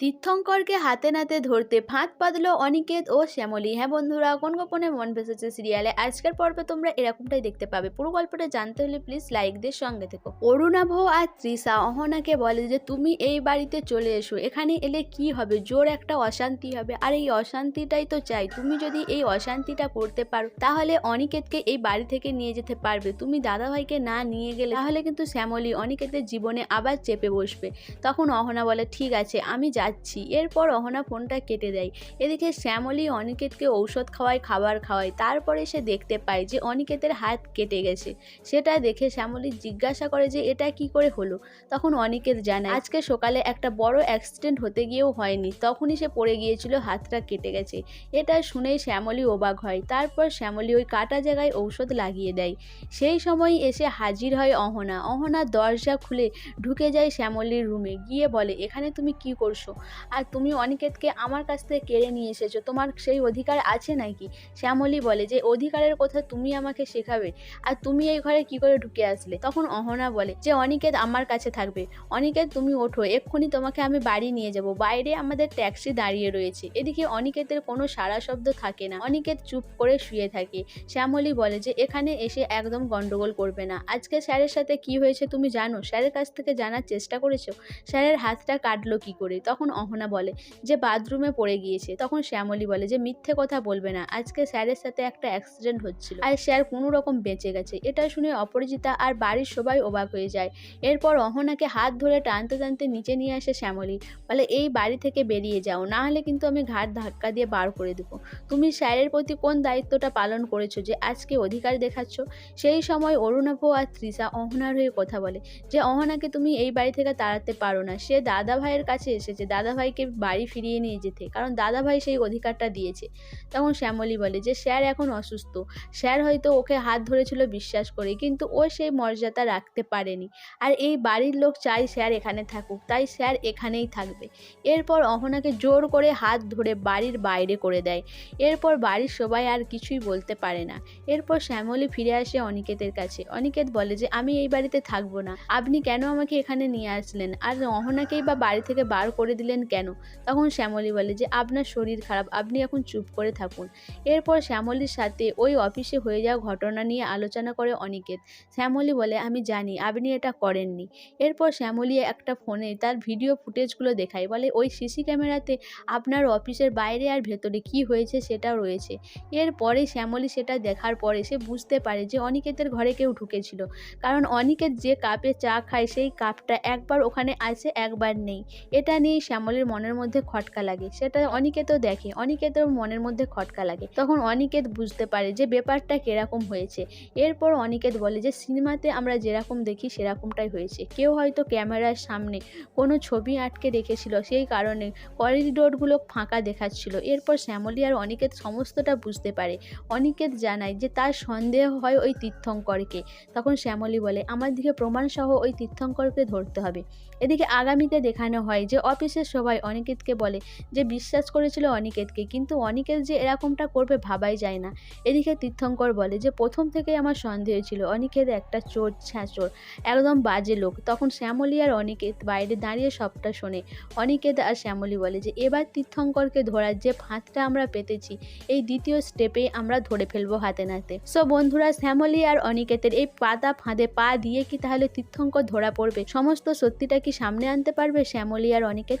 তীর্থঙ্করকে হাতে নাতে ধরতে ফাঁদ পাতল অনিকেত ও শ্যামলী। হ্যাঁ বন্ধুরা, কোন গোপনে মন ভেসেছে সিরিয়ালে? আজকের পর্বে তোমরা এরকমটাই দেখতে পাবে। পুরো গল্পটা জানতে হলে প্লিজ লাইক দিয়ে সঙ্গে থেকো। অরুণাভ আর তৃষা, অহনাকে বলে যে, তুমি এই বাড়িতে চলে এসো। এখানে এলে কি হবে? জোর একটা অশান্তি হবে। আর এই অশান্তিটাই তো চাই। তুমি যদি এই অশান্তিটা করতে পারো, তাহলে অনিকেতকে এই বাড়ি থেকে নিয়ে যেতে পারবে। তুমি দাদাভাইকে না নিয়ে গেলে, তাহলে কিন্তু শ্যামলী অনিকেতের জীবনে আবার চেপে বসবে। তখন অহনা বলে, ঠিক আছে, আমি যাচ্ছি এরপর অহনা ফোনটা কেটে দেয়। এদিকে শ্যামলী অনিকেতকে ঔষধ খাওয়ায়, খাবার খাওয়ায়। তারপরে সে দেখতে পায় যে অনিকেতের হাত কেটে গেছে। সেটা দেখে শ্যামলী জিজ্ঞাসা করে যে এটা কি করে হলো? তখন অনিকেত জানায়, আজকে সকালে একটা বড় অ্যাক্সিডেন্ট হতে গিয়েও হয়নি। তখনই সে পড়ে গিয়েছিল, হাতটা কেটে গেছে। এটা শুনেই শ্যামলী অবাক হয়। তারপর শ্যামলি ওই কাটা জায়গায় ঔষধ লাগিয়ে দেয়। সেই সময় এসে হাজির হয় অহনা। অহনা দরজা খুলে ঢুকে যায় শ্যামলীর রুমে। গিয়ে বলে, এখানে তুমি কি করছ? আর তুমি অনিকেতকে আমার কাছ থেকে কেড়ে নিয়ে এসেছ। তোমার সেই অধিকার আছে নাকি? শ্যামলী বলে যে, অধিকারের কথা তুমি আমাকে শেখাবে আর তুমি এই ঘরে কি করে ঢুকে আসলে? তখন অহনা বলে যে, অনিকেত আমার কাছে থাকবে। অনিকেত, তুমি ওঠো। এক্ষুনি তোমাকে আমি বাড়ি নিয়ে যাব। বাইরে আমাদের ট্যাক্সি দাঁড়িয়ে রয়েছে। এদিকে অনিকেতের কোনো সারা শব্দ থাকে না। অনিকেত চুপ করে শুয়ে থাকে। শ্যামলী বলে যে, এখানে এসে একদম গন্ডগোল করবে না। আজকে স্যারের সাথে কি হয়েছে তুমি জানো? স্যারের কাছ থেকে জানার চেষ্টা করেছ? স্যারের হাতটা কাটলো কি করে? তখন অহনা বলে যে বাথরুমে পড়ে গিয়েছে। তখন শ্যামলী বলে যে মিথ্যে কথা বলবে না। আজকে স্যারের সাথে একটা অ্যাক্সিডেন্ট হচ্ছিল। আর স্যার কোনো রকম বেঁচে গেছে। এটা শুনে অপরাজিতা আর বাড়ির সবাই অবাক হয়ে যায়। এরপর অহনাকে হাত ধরে টানতে টানতে নিচে নিয়ে আসে শ্যামলী। বলে, এই বাড়ি থেকে বেরিয়ে যাও। না হলে কিন্তু আমি ঘাট ধাক্কা দিয়ে বার করে দেবো। তুমি স্যারের প্রতি কোন দায়িত্বটা পালন করেছ যে আজকে অধিকার দেখাচ্ছ? সেই সময় অরুণাভ আর তৃষা অহনার হয়ে কথা বলে যে, অহনাকে তুমি এই বাড়ি থেকে তাড়াতে পারো না। সে দাদা ভাইয়ের কাছে এসেছে। দাদা ভাইকে বাড়ি ফিরিয়ে নিয়ে যেতে। কারণ দাদা ভাই সেই অধিকারটা দিয়েছে। তখন শ্যামলী বলে যে, স্যার এখন অসুস্থ। স্যার হয়তো ওকে হাত ধরেছিল বিশ্বাস করে, কিন্তু ও সেই মর্যাদা রাখতে পারেনি। আর এই বাড়ির লোক চাই স্যার এখানে থাকুক, তাই স্যার এখানেই থাকবে। এরপর অহনাকে জোর করে হাত ধরে বাড়ির বাইরে করে দেয়। এরপর বাড়ির সবাই আর কিছুই বলতে পারে না। এরপর শ্যামলী ফিরে আসে অনিকেতের কাছে। অনিকেত বলে যে, আমি এই বাড়িতে থাকব না। আপনি কেন আমাকে এখানে নিয়ে আসলেন? আর অহনাকেই বা বাড়ি থেকে বার করে দিলেন কেন? তখন শ্যামলী বলে যে, আপনার শরীর খারাপ, আপনি এখন চুপ করে থাকুন। এরপর শ্যামলীর সাথে ওই অফিসে হয়ে যাওয়া ঘটনা নিয়ে আলোচনা করে অনিকেত। শ্যামলী বলে, আমি জানি, আপনি এটা করেননি। এরপর শ্যামলী একটা ফোনে তার ভিডিও ফুটেজগুলো দেখায়। বলে, ওই সিসি ক্যামেরাতে আপনার অফিসের বাইরে আর ভেতরে কি হয়েছে সেটাও রয়েছে। এরপরে শ্যামলী সেটা দেখার পরে সে বুঝতে পারে যে, অনিকেতের ঘরে কেউ ঢুকেছিল। কারণ অনিকেত যে কাপে চা খায়, সেই কাপটা একবার ওখানে আছে, একবার নেই। এটা নিয়েই শ্যামলীর মনের মধ্যে খটকা লাগে। সেটা অনিকেতও দেখে। অনিকেতের মনের মধ্যে খটকা লাগে। তখন অনিকেত বুঝতে পারে যে ব্যাপারটা কীরকম হয়েছে। এরপর অনিকেত বলে যে, সিনেমাতে আমরা যেরকম দেখি, সেরকমটাই হয়েছে। কেউ হয়তো ক্যামেরার সামনে কোনো ছবি আটকে রেখেছিল, সেই কারণে করিডোরগুলো ফাঁকা দেখাচ্ছিল। এরপর শ্যামলী আর অনিকেত সমস্তটা বুঝতে পারে। অনিকেত জানায় যে, তার সন্দেহ হয় ওই তীর্থঙ্করকে। তখন শ্যামলী বলে, আমার দিকে প্রমাণসহ ওই তীর্থঙ্করকে ধরতে হবে। এদিকে আগামীতে দেখানো হয় যে অফিসের সবাই অনিকেতকে বলে যে বিশ্বাস করেছিল অনিকেতকে, কিন্তু অনিকেত যে এরকমটা করবে ভাবাই যায় না। এদিকে তীর্থঙ্কর বলে যে, প্রথম থেকেই আমার সন্দেহ ছিল, অনিকেত একটা চোর ছ্যাঁচোর একদম বাজে লোক। তখন শ্যামলী আর অনিকেত বাইরে দাঁড়িয়ে সবটা শোনে। অনিকেত আর শ্যামলী বলে যে, এবার তীর্থঙ্করকে ধরার যে ফাঁদটা আমরা পেতেছি, এই দ্বিতীয় স্টেপে আমরা ধরে ফেলব হাতে নাতে। সো বন্ধুরা, শ্যামলী আর অনিকেতের এই পাতা ফাঁদে পা দিয়ে কি তাহলে তীর্থঙ্কর ধরা পড়বে? সমস্ত সত্যিটা কি সামনে আনতে পারবে শ্যামলী আর অনিকেত?